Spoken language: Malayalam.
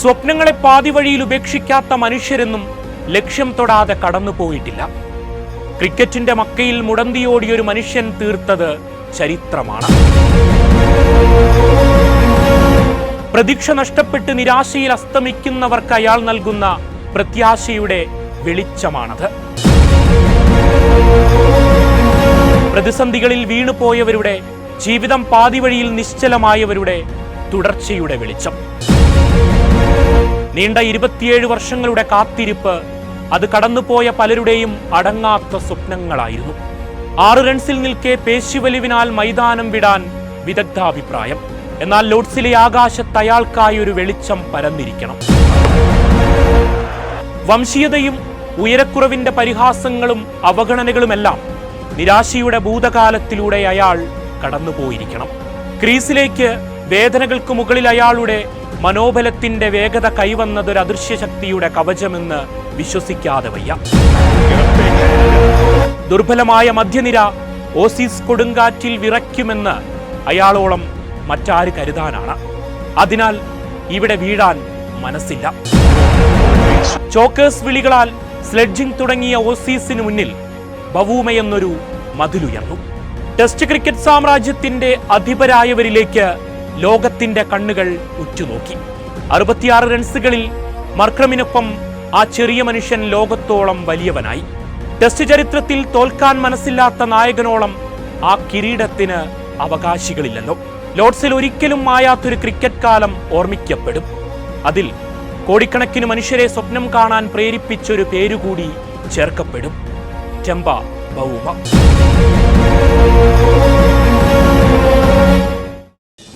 സ്വപ്നങ്ങളെ പാതിവഴിയിൽ ഉപേക്ഷിക്കാത്ത മനുഷ്യരെന്നും ലക്ഷ്യം തൊടാതെ കടന്നുപോയിട്ടില്ല ക്രിക്കറ്റിന്റെ മക്കയിൽ മുടന്തിയോടിയൊരു മനുഷ്യൻ തീർത്തത് ചരിത്രമാണ്. പ്രതീക്ഷ നഷ്ടപ്പെട്ട് നിരാശയിൽ അസ്തമിക്കുന്നവർക്ക് അയാൾ നൽകുന്ന പ്രത്യാശയുടെ വെളിച്ചമാണത്. പ്രതിസന്ധികളിൽ വീണുപോയവരുടെ ജീവിതം പാതിവഴിയിൽ നിശ്ചലമായവരുടെ തുടർച്ചയുടെ വെളിച്ചം. നീണ്ട ഇരുപത്തിയേഴ് വർഷങ്ങളുടെ കാത്തിരിപ്പ് അത് കടന്നുപോയ പലരുടെയും അടങ്ങാത്ത സ്വപ്നങ്ങളായിരുന്നു. ആറ് റൺസിൽ നിൽക്കെ പേശിവലിവിനാൽ മൈതാനം വിടാൻ വിദഗ്ധാഭിപ്രായം. എന്നാൽ ലോഡ്സിലെ ആകാശത്ത് അയാൾക്കായി ഒരു വെളിച്ചം പരന്നിരിക്കണം. വംശീയതയും ഉയരക്കുറവിന്റെ പരിഹാസങ്ങളും അവഗണനകളുമെല്ലാം നിരാശയുടെ ഭൂതകാലത്തിലൂടെ അയാൾ കടന്നുപോയിരിക്കണം. ക്രീസിലേക്ക് വേദനകൾക്ക് മുകളിൽ അയാളുടെ മനോബലത്തിന്റെ വേഗത കൈവന്നതൊരു അദൃശ്യ ശക്തിയുടെ കവചമെന്ന് വിശ്വസിക്കാതെ വയ്യ. ദുർബലമായ മധ്യനിര ഓസീസ് കൊടുങ്കാറ്റിൽ വിറയ്ക്കുമെന്ന് അയാളോളം മറ്റാര് കരുതാനാണ്. അതിനാൽ ഇവിടെ വീഴാൻ മനസ്സില്ല. ചോക്കേഴ്സ് വിളികളാൽ സ്ലെഡ്ജിംഗ് തുടങ്ങിയ ഓസീസിന് മുന്നിൽ ബവൂമയെന്നൊരു മതിലുയർന്നു. ടെസ്റ്റ് ക്രിക്കറ്റ് സാമ്രാജ്യത്തിന്റെ അധിപരായവരിലേക്ക് ലോകത്തിന്റെ കണ്ണുകൾ ഉറ്റുനോക്കി. അറുപത്തിയാറ് റൺസുകളിൽ മർക്രമിനൊപ്പം ആ ചെറിയ മനുഷ്യൻ ലോകത്തോളം വലിയവനായി. ടെസ്റ്റ് ചരിത്രത്തിൽ തോൽക്കാൻ മനസ്സില്ലാത്ത നായകനോളം ആ കിരീടത്തിന് അവകാശികളില്ലല്ലോ ലോഡ്സിൽ ഒരിക്കലും മായാത്തൊരു ക്രിക്കറ്റ് കാലം ഓർമ്മിക്കപ്പെടും. അതിൽ കോടിക്കണക്കിന് മനുഷ്യരെ സ്വപ്നം കാണാൻ പ്രേരിപ്പിച്ചൊരു പേരുകൂടി ചേർക്കപ്പെടും. ചെമ്പ ബൗമ